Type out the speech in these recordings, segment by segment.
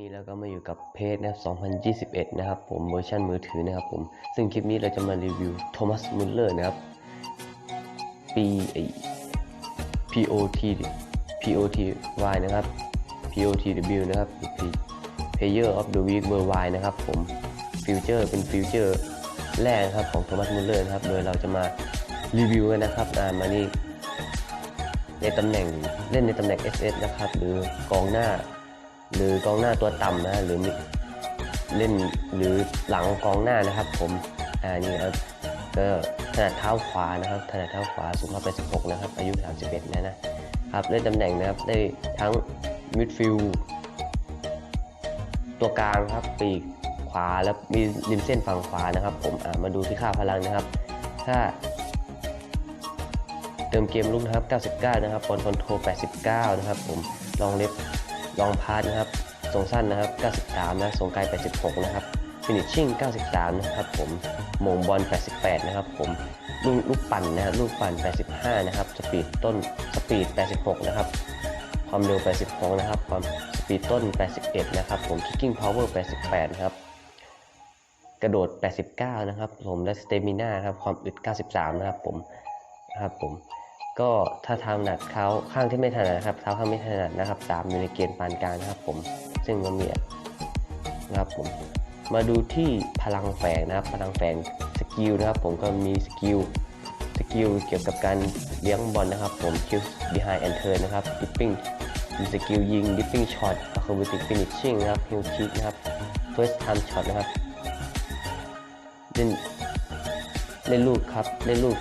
นี้เราก็มาอยู่กับเพจนะครับ2021 นะครับผมเวอร์ชันมือถือนะครับผม ซึ่งคลิปนี้เราจะมารีวิวโทมัสมุลเลอร์นะครับปีไอ้ POT POTY นะครับ POTW นะครับ Player of the Week Worldwide นะครับผมฟิวเจอร์เป็นฟิวเจอร์แรกนะครับของโทมัสมุลเลอร์นะครับ โดยเราจะมารีวิวกันนะครับอ่ามานี่ในตำแหน่งเล่นในตำแหน่ง SS นะครับ หรือกองหน้า หรือกองหน้าตัวต่ำนะหรือเล่นหรือหลังกองหน้านะครับ ผมอ่านี่ครับก็ถนัดเท้าขวานะครับถนัดเท้าขวาสูง186นะครับ อายุ 31นะนะครับเล่นตำแหน่งนะครับได้ทั้งมิดฟิลด์ตัวกลางครับปีกขวาแล้วมีริมเส้นฝั่งขวานะครับ ผมอ่ามาดูที่ค่าพลังนะครับ ถ้า เติมเกมลุกนะครับ 99 นะครับบอลคอนโทร89 นะครับ ผมลองเล็บ ลองพาร์นะครับทรงสั้นนะครับ 93 นะทรงไกล 86 นะครับฟินิชชิ่ง 93 นะครับผมมงบอล 88 นะครับผมลูกลูกปั่นนะฮะลูกปั่น 85 นะครับ สปีดต้นสปีด 86 นะครับ ความเร็ว 86 นะครับ ความสปีดต้น 81 นะครับผม kicking power 88 นะครับ กระโดด 89 นะครับผมและ stamina ครับ ความอึด 93 นะครับผมนะครับผม ก็ถ้าทางหนักเท้าข้างที่ไม่ถนัดนะครับ เท้าข้างไม่ถนัดนะครับตามอยู่ในเกณฑ์ปานกลางนะครับ ผม ซึ่งมันมีนะครับผม มาดูที่พลังแฝงนะครับ พลังแฝงสกิลนะครับ ผมก็มีสกิลสกิลเกี่ยวกับการเลี้ยงบอลนะครับ ผม kill behind and turn นะครับ dipping มีสกิลยิง dipping shot acrobatic finishing นะครับ heel kick นะครับ first time shot นะครับเล่นเล่นลูกครับเล่นลูก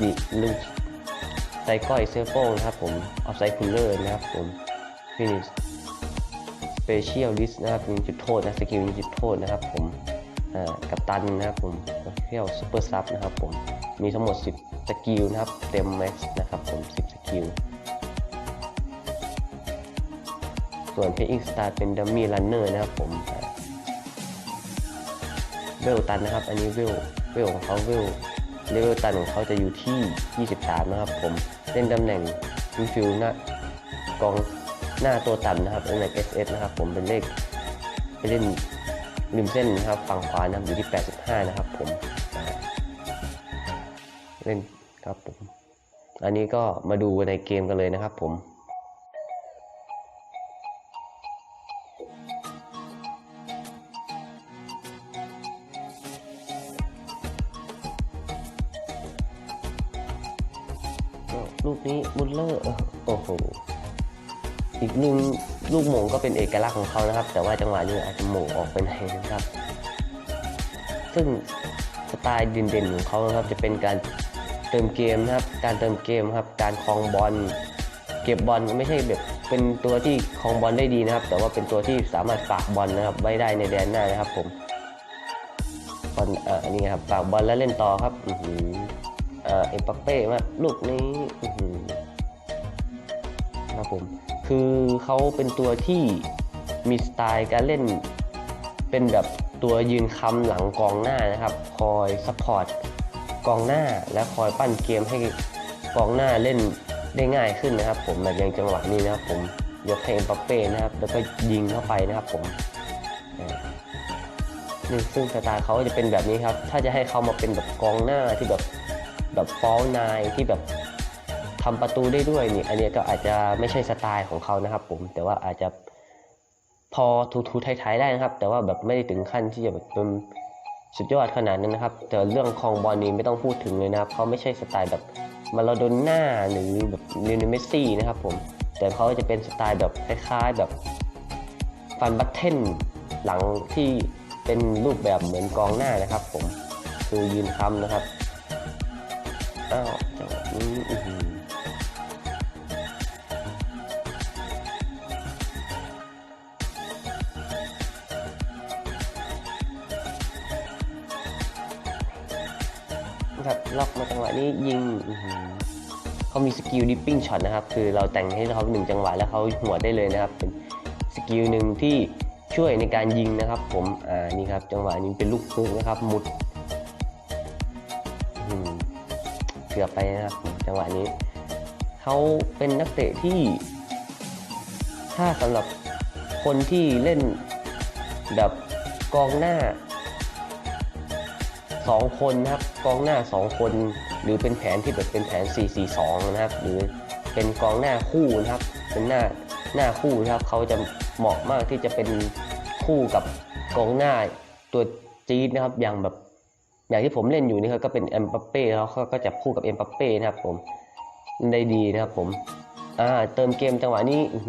ดิลูก ไซก้อยเซอร์โป้นะครับผมออฟไซคูลเลอร์นะครับผมฟินิชสเปเชียลลิสนะครับยิงจุดโทษนะสกิลยิงจุดโทษนะครับผมกับตันนะครับผมเที่ยวซูเปอร์ซับนะครับผมมีทั้งหมด 10 สกิลนะครับ เต็มแม็กซ์นะครับผม 10 สกิล ส่วนเพย์อิงสตาร์เป็นดัมมี่รันเนอร์นะครับผมเวลตันนะครับ อันนี้เวลเวลของเขาเวลเลเวลตันของเขาจะอยู่ที่ 23 นะครับผม เล่นตำแหน่งมิดฟิลด์หน้ากองหน้าตัวต่ำนะครับตำแหน่ง SS นะครับ ผมเป็นเลขไปเล่นริมเส้นนะครับฝั่งขวานะอยู่ที่ 85 นะครับ ผมเล่นครับผม อันนี้ก็มาดูในเกมกันเลยนะครับผม ลูกนี้มุลเลอร์โอ้โหอีกหนึ่งลูกหม่งก็เป็นเอกลักษณ์ของเขานะครับ แต่ว่าจังหวะนี้อาจจะหม่งออกไปไหนนะครับ ซึ่งสไตล์เด่นๆของเขานะครับจะเป็นการเติมเกมนะครับ การเติมเกมครับ การคลองบอลเก็บบอลไม่ใช่แบบเป็นตัวที่คลองบอลได้ดีนะครับ แต่ว่าเป็นตัวที่สามารถฝากบอลนะครับ ไว้ได้ในแดนหน้านะครับผมบอลเอ่ออันนี้ครับฝากบอลแล้วเล่นต่อครับอือ เอ็มปัปเป้มาลูกนี้อื้อหือครับผมคือเขาเป็นตัวที่มีสไตล์การเล่น เป็นแบบตัวยืนคำหลังกองหน้านะครับ คอยซัพพอร์ตกองหน้าและคอยปั้นเกมให้กองหน้าเล่นได้ง่ายขึ้นนะครับ ผมแบบอย่างจังหวะนี้นะครับ ผมยกให้เอ็มปัปเป้นะครับ แล้วก็ยิงเข้าไปนะครับผมนี่ซึ่งสไตล์เขาจะเป็นแบบนี้ครับ ถ้าจะให้เขามาเป็นแบบกองหน้าที่แบบ แบบฟอลนายที่แบบทำประตูได้ด้วยนี่ อันนี้ก็อาจจะไม่ใช่สไตล์ของเขานะครับ ผม แต่ว่าอาจจะพอทูๆไทยๆได้นะครับ แต่ว่าแบบไม่ได้ถึงขั้นที่จะแบบเป็นสุดยอดขนาดนั้นนะครับ แต่เรื่องคลองบอลนี้ไม่ต้องพูดถึงเลยนะครับเขาไม่ใช่สไตล์แบบมาลาโดน่าหรือแบบเนเนเมสซี่นะครับผม แต่เขาจะเป็นสไตล์แบบคล้ายๆแบบฟันบัตเทนหลังที่เป็นรูปแบบเหมือนกองหน้านะครับ ผมคือยืนค้ำนะครับ นี้ยิงเขามีสกิลดิปปิ้งช็อตนะครับ คือเราแต่งให้เขาหนึ่งจังหวะแล้วเขาหัวได้เลยนะครับ เป็นสกิลหนึ่งที่ช่วยในการยิงนะครับ ผม อ่า นี่ครับ จังหวะนี้เป็นลูกฟุกนะครับ มุดเกือบไปนะครับ จังหวะนี้ เขาเป็นนักเตะที่ ถ้าสำหรับคนที่เล่นแบบกองหน้า สองคนนะครับกองหน้าสองคน หรือเป็นแผนที่แบบเป็นแผน 4-4-2 นะครับ หรือเป็นกองหน้าคู่นะครับ เป็นหน้าหน้าคู่นะครับ เขาจะเหมาะมากที่จะเป็นคู่กับกองหน้าตัวจี๊ดนะครับ อย่างแบบอย่างที่ผมเล่นอยู่นี่ครับก็เป็นเอ็มบัปเป้แล้วเขาก็จะคู่กับเอ็มบัปเป้นะครับผมได้ดีนะครับผม อ่า เติมเกมจังหวะนี้ อื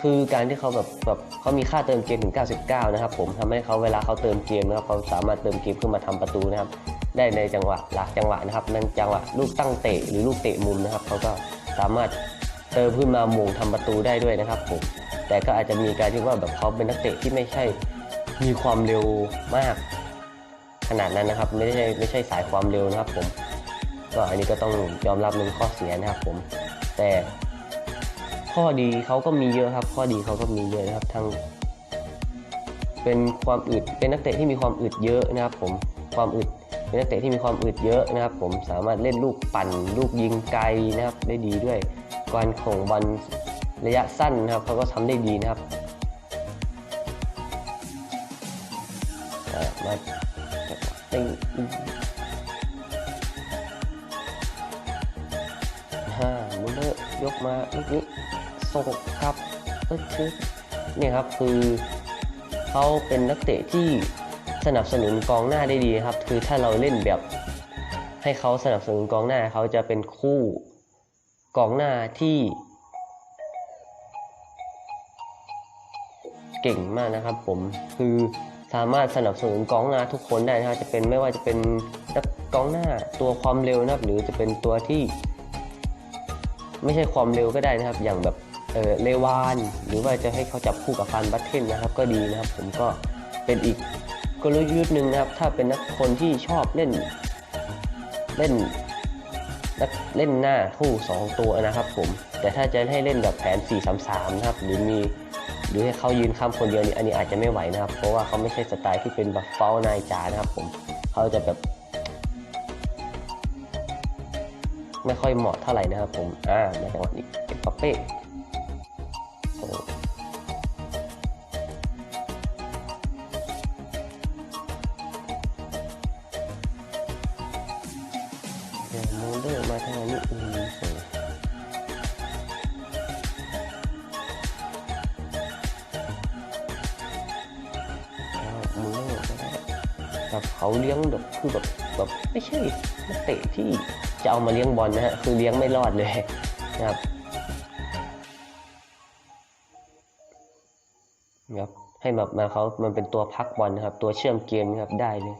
คือการที่เขาแบบแบบเขามีค่าเติมเกมถึง 99 นะครับผมทำให้เขาเวลาเขาเติมเกมนะครับเขาสามารถเติมเกมขึ้นมาทำประตูนะครับ ได้ในจังหวะหลักจังหวะนะครับนั่นจังหวะลูกตั้งเตะหรือลูกเตะมุมนะครับเขาก็สามารถเติมขึ้นมาหม่งทำประตูได้ด้วยนะครับผมแต่ก็อาจจะมีการที่ว่าแบบเขาเป็นนักเตะที่ไม่ใช่มีความเร็วมาก ขนาดนั้นนะครับ ไม่ใช่ไม่ใช่สายความเร็วนะครับผมก็อันนี้ก็ต้องยอมรับเป็นข้อเสียนะครับผมแต่ ข้อดีเขาก็มีเยอะครับ ข้อดีเขาก็มีเยอะนะครับทั้งเป็นความอึดเป็นนักเตะที่มีความอึดเยอะนะครับ ผมความอึดเป็นนักเตะที่มีความอึดเยอะนะครับ ผมสามารถเล่นลูกปั่น ลูกยิงไกลนะครับได้ดีด้วยการข่งบอลระยะสั้นนะครับเขาก็ทำได้ดีนะครับอะมาจังหวะตีห้ามุลเลอร์ยกมาลูกนี้ ส่งครับเนี่ครับคือเขาเป็นนักเตะที่สนับสนุนกองหน้าได้ดีครับ คือถ้าเราเล่นแบบ ให้เขาสนับสนุนกองหน้าเขาจะเป็นคู่กองหน้าที่ เก่งมากนะครับผมคือสามารถสนับสนุนกองหน้าทุกคนได้นะครับจะเป็นไม่ว่าจะเป็นนักกองหน้าตัวความเร็วนะครับ หรือจะเป็นตัวที่ ไม่ใช่ความเร็วก็ได้นะครับ อย่างแบบ เออเลวานหรือว่าจะให้เขาจับคู่กับฟันบัตเทนนะครับก็ดีนะครับ ผมก็เป็นอีกกลยุทธ์หนึ่งนะครับ ถ้าเป็นนักคนที่ชอบเล่นเล่นนักเล่นหน้าคู่ 2 ตัวนะครับผมแต่ถ้าจะให้เล่นแบบแผน 4-3-3 นะครับ หรือมีหรือให้เขายืนข้ามคนเดียวนี่อันนี้อาจจะไม่ไหวนะครับ เพราะว่าเขาไม่ใช่สไตล์ที่เป็นแบบเฝ้านายจ๋านะครับผมเขาจะแบบ ไม่ค่อยเหมาะเท่าไหร่นะครับผมอ่ามาจังหวะนี้เอ็มบัปเป้ แบบเขาเลี้ยงแบบคือแบบแบบไม่ใช่นักเตะที่จะเอามาเลี้ยงบอลนะฮะคือเลี้ยงไม่รอดเลยนะครับนะครับให้แบบมาเขามันเป็นตัวพักบอลนะครับ ตัวเชื่อมเกมนะครับได้เลย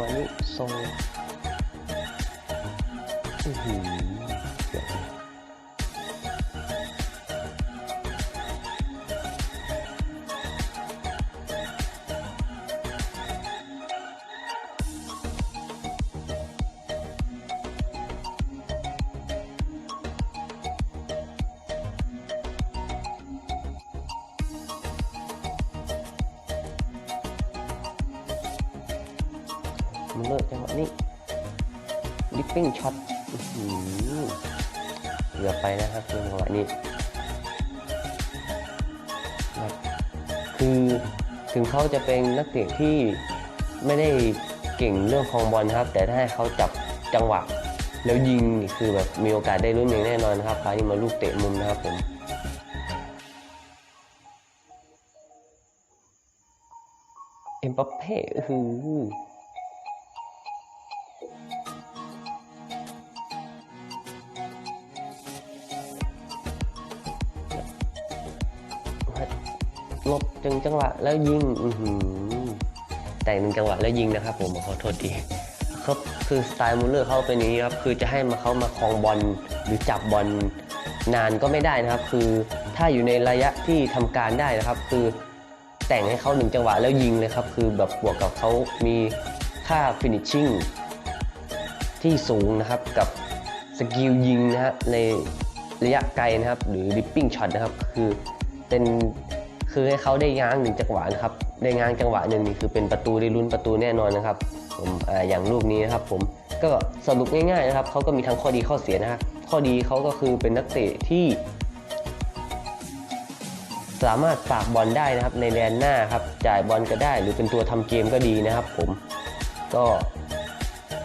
บุลเลอร์จังห เลอร์จังหวะนี้ดิปปิ้งช็อตอื้อหือเกือบไปนะครับจังหวะนี้นะคือถึงเขาจะเป็นนักเตะที่ไม่ได้เก่งเรื่องคองบอลครับ แต่ถ้าให้เขาจับจังหวะ แล้วยิงคือแบบมีโอกาสได้ลุ้นอย่างแน่นอนนะครับคราวนี้มาลูกเตะมุมนะครับผมเอ็มบัปเป้อื้อ หือหลบจึงจังหวะแล้วยิงอือหือแต่หนึ่งจังหวะแล้วยิงนะครับ ผมขอโทษทีครับคือสไตล์มูลเลอร์เขาเป็นอย่างนี้ครับคือจะให้มาเขามาครองบอลหรือจับบอลนานก็ไม่ได้นะครับ คือถ้าอยู่ในระยะที่ทำการได้นะครับ คือแต่งให้เขาหนึ่งจังหวะแล้วยิงเลยครับ คือแบบบวกกับเขามีค่าฟินิชชิ่งที่สูงนะครับกับสกิลยิงนะฮะในระยะไกลนะครับ หรือดิปปิ้งช็อตนะครับ คือเป็น คือให้เขาได้ง้างหนึ่งจังหวะนะครับได้ง้างจังหวะหนึ่งนี่คือเป็นประตูได้ลุ้นประตูแน่นอนนะครับ ผมออย่างลูกนี้นะครับ ผมก็สรุปง่ายๆนะครับเขาก็มีทั้งข้อดีข้อเสียนะครับข้อดีเขาก็คือเป็นนักเตะที่ สามารถฝากบอลได้นะครับ ในแดนหน้าครับจ่ายบอลก็ได้ หรือเป็นตัวทำเกมก็ดีนะครับ ผมก็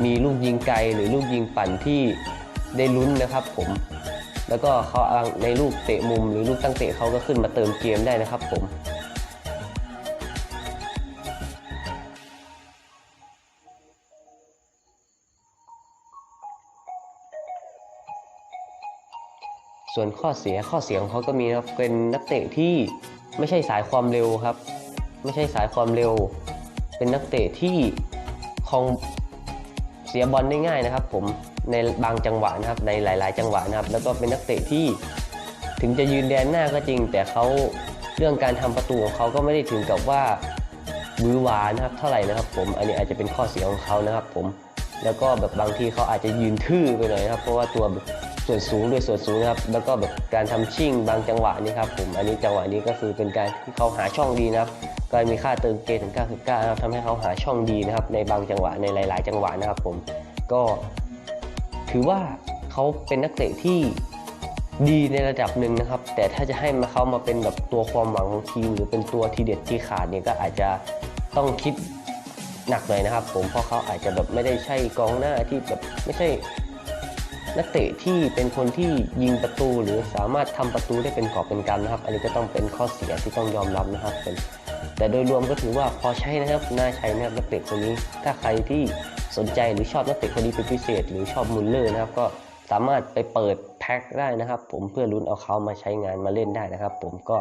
มีลูกยิงไกลหรือลูกยิงปั่นที่ได้ลุ้นนะครับ ผม แล้วก็เขาในลูกเตะมุมหรือลูกตั้งเตะเขาก็ขึ้นมาเติมเกมได้นะครับผมส่วนข้อเสียข้อเสียของเขาก็มีนะครับเป็นนักเตะที่ไม่ใช่สายความเร็วครับ ไม่ใช่สายความเร็ว เป็นนักเตะที่คลองเสียบอลได้ง่ายนะครับผม ในบางจังหวะนะครับในหลาย ๆ จังหวะนะครับ แล้วก็เป็นนักเตะที่ถึงจะยืนแดนหน้าก็จริง แต่เขาเรื่องการทำประตูของเขาก็ไม่ได้ถึงกับว่าบือหวานะครับเท่าไหร่นะครับ ผมอันนี้อาจจะเป็นข้อเสียของเขานะครับ ผมแล้วก็แบบบางทีเขาอาจจะยืนทื่อไปหน่อยนะครับ เพราะว่าตัวส่วนสูงด้วยส่วนสูงนะครับ แล้วก็แบบการทำชิ่งบางจังหวะนี่ครับผมอันนี้จังหวะนี้ก็คือเป็นการที่เขาหาช่องดีนะครับก็มีค่าเติมเกมถึง99นะครับทำให้เขาหาช่องดีนะครับ ในบางจังหวะในหลาย ๆ จังหวะนะครับ ผมก็ ถือว่าเขาเป็นนักเตะที่ดีในระดับหนึ่งนะครับ แต่ถ้าจะให้มาเขามาเป็นแบบตัวความหวังของทีม หรือเป็นตัวทีเด็ดที่ขาดเนี่ยก็อาจจะต้องคิดหนักหน่อยนะครับ ผมเพราะเขาอาจจะแบบไม่ได้ใช่กองหน้าที่แบบไม่ใช่นักเตะที่เป็นคนที่ยิงประตูหรือสามารถทำประตูได้เป็นกอบเป็นกำนะครับ อันนี้ก็ต้องเป็นข้อเสียที่ต้องยอมรับนะครับแต่โดยรวมก็ถือว่าพอใช้นะครับน่าใช้นะครับนักเตะคนนี้ถ้าใครที่ สนใจหรือชอบนักเตะคนนี้เป็นพิเศษ หรือชอบมุลเลอร์นะครับก็สามารถไปเปิดแพ็คได้นะครับ ผมเพื่อลุ้นเอาเขามาใช้งานมาเล่นได้นะครับ ผมก็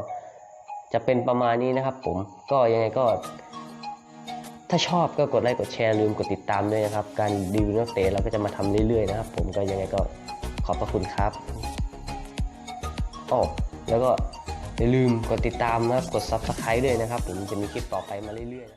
จะเป็นประมาณนี้นะครับ ผมก็ยังไงก็ ถ้าชอบก็กดไลค์กดแชร์ลืมกดติดตามด้วยนะครับ การรีวิวนักเตะเราก็จะมาทำเรื่อยๆนะครับ ผมก็ยังไงก็ขอบพระคุณครับอ๋อแล้วก็อย่าลืมกดติดตามนะครับกด subscribe ด้วยนะครับ ผมจะมีคลิปต่อไปมาเรื่อยๆ